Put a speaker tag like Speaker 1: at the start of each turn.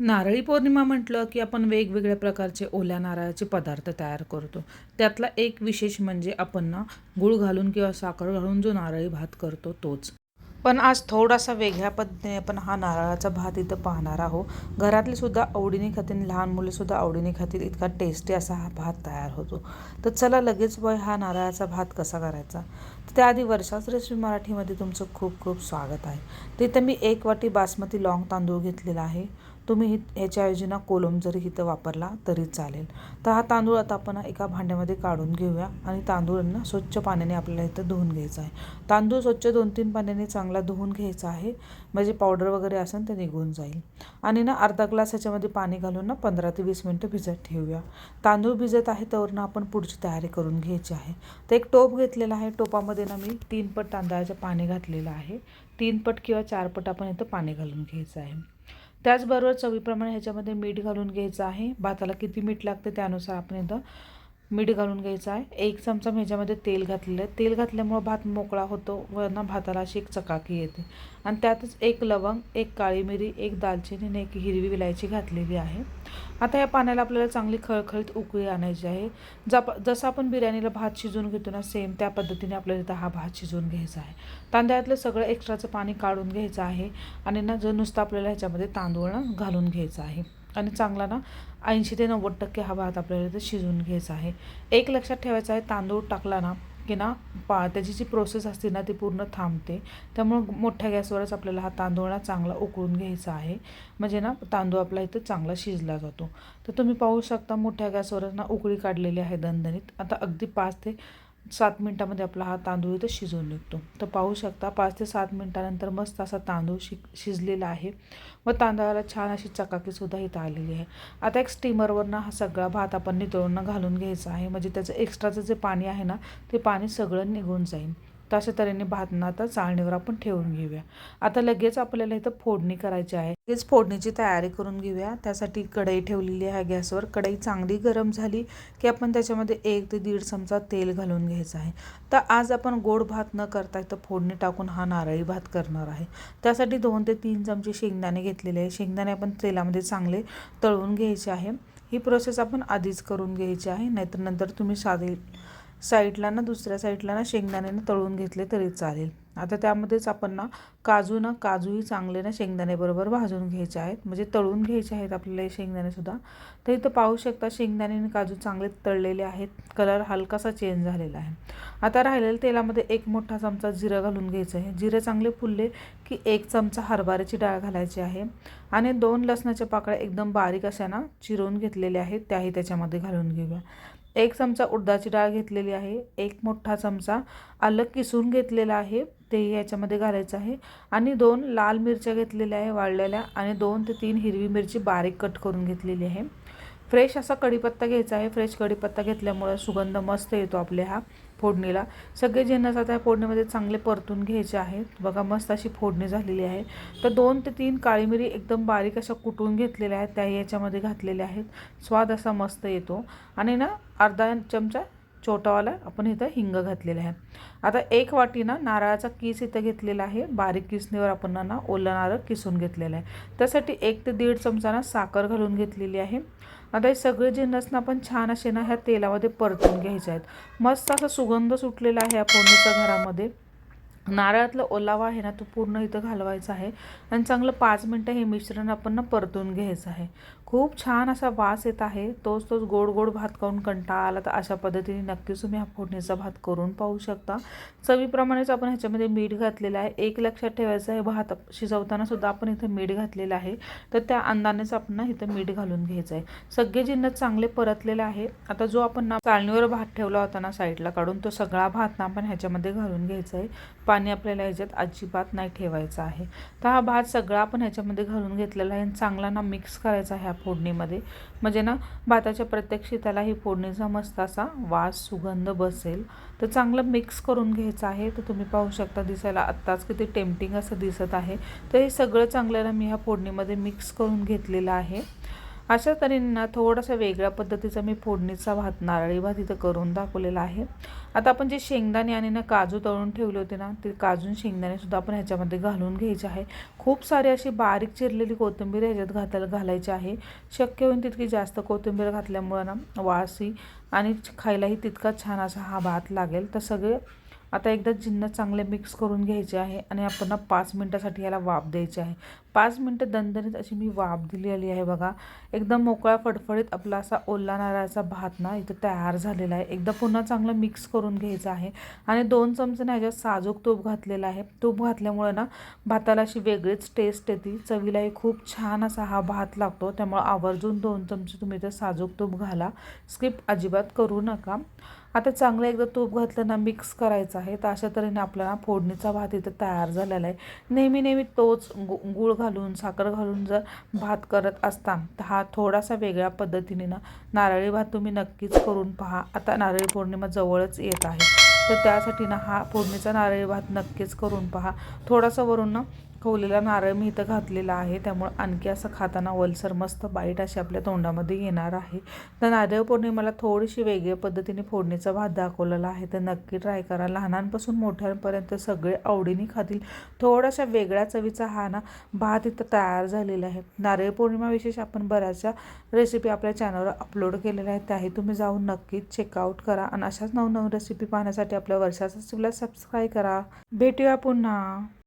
Speaker 1: नारळी पौर्णिमा म्हटलं की आपण वेगवेगळ्या प्रकारचे ओल्या नारळाचे पदार्थ तयार करतो. त्यातला एक विशेष म्हणजे आपण ना गूळ घालून किंवा साखर घालून जो नारळी भात करतो तोच. पण आज थोडासा वेगळ्या पद्धतीने आपण हा नारळाचा भात इथं पाहणार आहोत. घरातले सुद्धा आवडीने खातील लहान मुलेसुद्धा आवडीने खातील इतका टेस्टी असा हा भात तयार होतो. तर चला लगेच बॉय हा नारळाचा भात कसा करायचा? तर त्याआधी वर्षाच रेसिपी मराठीमध्ये तुमचं खूप खूप स्वागत आहे. तर इथं मी एक वाटी बासमती लॉंग तांदूळ घेतलेला आहे. तुम्ही हि ह्याच्याऐवजी ना कोलम जरी इथं वापरला तरी चालेल. तर हा तांदूळ आता आपण एका भांड्यामध्ये काढून घेऊया आणि तांदूळांना स्वच्छ पाण्याने आपल्याला इथं धुवून घ्यायचं आहे. तांदूळ स्वच्छ दोन तीन पाण्याने चांगला धुवून घ्यायचा आहे. म्हणजे पावडर वगैरे असेल ते निघून जाईल. आणि ना अर्धा ग्लास ह्याच्यामध्ये पाणी घालून ना पंधरा ते वीस मिनटं भिजत ठेवूया. तांदूळ भिजत आहे तर ना आपण पुढची तयारी करून घ्यायची आहे. तर एक टोप घेतलेला आहे. टोपामध्ये ना मी तीन पट तांदळाचं पाणी घातलेलं आहे. तीन पट किंवा चार पट आपण इथं पाणी घालून घ्यायचं आहे. त्याचबरोबर चवीप्रमाणे ह्याच्यामध्ये मीठ घालून घ्यायचं आहे. भाताला किती मीठ लागते त्यानुसार आपण इथं मीठ घालून घ्यायचं आहे. एक चमचा ह्याच्यामध्ये तेल घातलेलं आहे. तेल घातल्यामुळं भात मोकळा होतो व ना भाताला अशी एक चकाकी येते. आणि त्यातच एक लवंग एक काळी मिरी एक दालचिनी आणि एक हिरवी विलायची घातलेली आहे. आता या पाण्याला आपल्याला चांगली खळखळीत उकळी आणायची आहे. जप जसं आपण बिर्याणीला भात शिजवून घेतो ना सेम त्या पद्धतीने आपल्याला इथं हा भात शिजवून घ्यायचा आहे. तांदळातलं सगळं एक्स्ट्राचं पाणी काढून घ्यायचं आहे. आणि ना जर नुसतं आपल्याला ह्याच्यामध्ये तांदूळ घालून घ्यायचा आहे. आणि चांगला ना ऐंशी ते नव्वद टक्के हा भात आपल्याला इथं शिजवून घ्यायचा आहे. एक लक्षात ठेवायचं आहे तांदूळ टाकला ना की ना पा त्याची जी प्रोसेस असते ना ती पूर्ण थांबते. त्यामुळं मोठ्या गॅसवरच आपल्याला हा तांदूळ ना चांगला उकळून घ्यायचा आहे. म्हणजे ना तांदूळ आपला इथं चांगला शिजला जातो. तर तुम्ही पाहू शकता मोठ्या गॅसवरच ना उकळी काढलेली आहे दणदणीत. आता अगदी पाच ते सात मिनटामध्ये आपला हा तांदूळ इथं शिजवून निघतो. तर पाहू शकता पाच ते सात मिनटानंतर मस्त असा तांदूळ शि शिजलेला आहे. व तांदळाला छान अशी चकाकीसुद्धा इथं आलेली आहे. आता एक स्टीमरवरनं हा सगळा भात आपण नितळून घालून घ्यायचा आहे. म्हणजे त्याचं एक्स्ट्राचं जे पाणी आहे ना ते पाणी सगळं निघून जाईल. तशा तऱ्हेने भातना आता चाळणीवर आपण ठेवून घेऊया. आता लगेच आपल्याला इथं फोडणी करायची आहे. लगेच फोडणीची तयारी करून घेऊया. त्यासाठी कढई ठेवलेली आहे गॅसवर. कढई चांगली गरम झाली की आपण त्याच्यामध्ये एक ते दीड चमचा तेल घालून घ्यायचं आहे. तर आज आपण गोड भात न करता इथं फोडणी टाकून हा नारळी भात करणार आहे. त्यासाठी दोन ते तीन चमचे शेंगदाणे घेतलेले आहे. शेंगदाणे आपण तेलामध्ये चांगले तळून घ्यायचे आहे. ही प्रोसेस आपण आधीच करून घ्यायची आहे. नाहीतर नंतर तुम्ही साधे साईडला ना दुसऱ्या साईडला ना शेंगदाण्यानं तळून घेतले तरी चालेल. आता त्यामध्येच आपण ना काजू ना काजूही चांगले ना शेंगदाण्याबरोबर भाजून घ्यायचे आहेत. म्हणजे तळून घ्यायचे आहेत आपल्याला हे शेंगदाणेसुद्धा तर इथं पाहू शकता शेंगदाणे आणि काजू चांगले तळलेले आहेत. कलर हलकासा चेंज झालेला आहे. आता राहिलेल्या तेलामध्ये एक मोठा चमचा जिरं घालून घ्यायचं आहे. जिरं चांगले फुलले की एक चमचा हरभऱ्याची डाळ घालायची आहे. आणि दोन लसणाच्या पाकळ्या एकदम बारीक अशा ना चिरून घेतलेल्या आहेत. त्याही त्याच्यामध्ये घालून घेऊया. एक चमचा उडदाची डाळ घेतलेली आहे एक मोठा चमचा आलं किसून घेतलेला आहे तेही याच्यामध्ये घालायचं आहे. आणि दोन लाल मिरच्या घेतलेल्या आहे वाळलेल्या आणि दोन ते तीन हिरवी मिरची बारीक कट करून घेतलेली आहे. फ्रेश असा कढीपत्ता घ्यायचा आहे. फ्रेश कढीपत्ता घेतल्यामुळं सुगंध मस्त येतो आपल्या हा फोडणीला. सगळे जिन्नस आता या फोडणीमध्ये चांगले परतून घ्यायचे आहेत. बघा मस्त अशी फोडणी झालेली आहे. तर दोन ते तीन काळी मिरी एकदम बारीक अशा कुटून घेतलेल्या आहेत. त्याही याच्यामध्ये घातलेल्या आहेत. स्वाद असा मस्त येतो. आणि ना अर्धा चमचा छोटावाला आपण इथं हिंग घातलेलं आहे. आता एक वाटी ना नारळाचा किस इथं घेतलेला आहे. बारीक किसणीवर आपण ना ओलं नारळ किसून घेतलेलं आहे. त्यासाठी एक ते दीड चमचा ना साखर घालून घेतलेली आहे. आता हे सगळे जिन्नस ना आपण छान असे ना ह्या तेलामध्ये परतून घ्यायचे आहेत. मस्त असा सुगंध सुटलेला आहे या फोडणीच्या घरामध्ये. नारळातला ओलावा आहे ना तो पूर्ण इथं घालवायचा आहे. आणि चांगलं पाच मिनटं हे मिश्रण आपण ना परतून घ्यायचं आहे. खूप छान असा वास येत आहे. तोच तोच गोड गोड भात खाऊन कंटाळा आला तर अशा पद्धतीने नक्कीच तुम्ही हा फोडणीचा भात करून पाहू शकता. चवीप्रमाणेच आपण ह्याच्यामध्ये मीठ घातलेलं आहे. एक लक्षात ठेवायचं आहे भात शिजवताना सुद्धा आपण इथं मीठ घातलेलं आहे. तर त्या अंदानेच आपण ना इथं मीठ घालून घ्यायचं आहे सगळे जिन्नत चांगले परतलेले आहे आता जो आपण ना चाळणीवर भात ठेवला होता ना साईडला काढून तो सगळा भात ना आपण ह्याच्यामध्ये घालून घ्यायचा आहे पाणी आपल्याला ह्याच्यात अजिबात नाही ठेवायचं आहे. तर हा भात सगळा आपण ह्याच्यामध्ये घालून घेतलेला आहे आणि चांगला ना मिक्स करायचा ह्या फोडणीमध्ये. म्हणजे ना भाताच्या प्रत्येक शिताला ही फोडणीचा मस्त असा वास सुगंध बसेल. तर चांगलं मिक्स करून घ्यायचं आहे. तर तुम्ही पाहू शकता दिसायला आत्ताच किती टेम्पटिंग असं दिसत आहे. तर हे सगळं चांगल्याला मी ह्या फोडणीमध्ये मिक्स करून घेतलेलं आहे. अशा तऱ्हेनं थोडंसं थोडासा वेगळ्या पद्धतीचा मी फोडणीचा भात नारळी भात इथं करून दाखवलेला आहे. आता आपण जे शेंगदाणे आणि ना काजू तळून ठेवले होते ना ते काजून शेंगदाणेसुद्धा आपण ह्याच्यामध्ये घालून घ्यायचे आहे. खूप सारी अशी बारीक चिरलेली कोथिंबीर ह्याच्यात घातायला घालायची आहे. शक्य होईल तितकी जास्त कोथिंबीर घातल्यामुळं ना वासी आणि खायलाही तितका छान असा हा भात लागेल. तर सगळे आता एकदा जिन्न चांगले मिक्स करून घ्यायचे आहे आणि आपण ना पाच मिनटासाठी याला वाफ द्यायची आहे. पाच मिनटं दणदणीत अशी मी वाफ दिलेली आहे बघा. एकदम मोकळा फडफडीत आपला असा ओला नारळाचा भात ना इथं तयार झालेला आहे. एकदा पुन्हा चांगलं मिक्स करून घ्यायचं आहे. आणि दोन चमचे ना ह्याच्यात साजूक तूप घातलेला आहे. तूप घातल्यामुळे ना भाताला अशी वेगळीच टेस्ट येते. चवीलाही खूप छान असा हा भात लागतो. त्यामुळे आवर्जून दोन चमचे तुम्ही इथं साजूक तूप घाला. स्किप अजिबात करू नका. आता चांगलं एकदा तूप घातलं ना मिक्स करायचं आहे. तर अशा तऱ्हेने आपल्याला फोडणीचा भात इथं तयार झालेला आहे. नेहमी नेहमी तोच गु गूळ घालून साखर घालून जर भात करत असता तर हा थोडासा वेगळ्या पद्धतीने ना नारळी भात तुम्ही नक्कीच करून पहा. आता नारळी पौर्णिमा जवळच येत आहे. तर त्यासाठी ना हा फोडणीचा नारळी भात नक्कीच करून पहा. थोडासा वरून ना खवलेला नारळ मी इथं घातलेला आहे. त्यामुळं आणखी असं खाताना वलसर मस्त बाईट अशी आपल्या तोंडामध्ये येणार आहे. तर नारळ पौर्णिमेला थोडीशी वेगळ्या पद्धतीने फोडणीचा भात दाखवलेला आहे. तर नक्की ट्राय करा. लहानांपासून मोठ्यांपर्यंत सगळे आवडीने खातील. थोड्याशा वेगळ्या चवीचा हा ना भात इथं तयार झालेला आहे. नारळ पौर्णिमा विशेष आपण बऱ्याचशा रेसिपी आपल्या चॅनलवर अपलोड केलेल्या आहेत. त्याही तुम्ही जाऊन नक्कीच चेकआउट करा आणि अशाच नवनवीन रेसिपी पाहण्यासाठी आपल्या वर्षाचा सबस्क्राईब करा. भेटूया पुन्हा.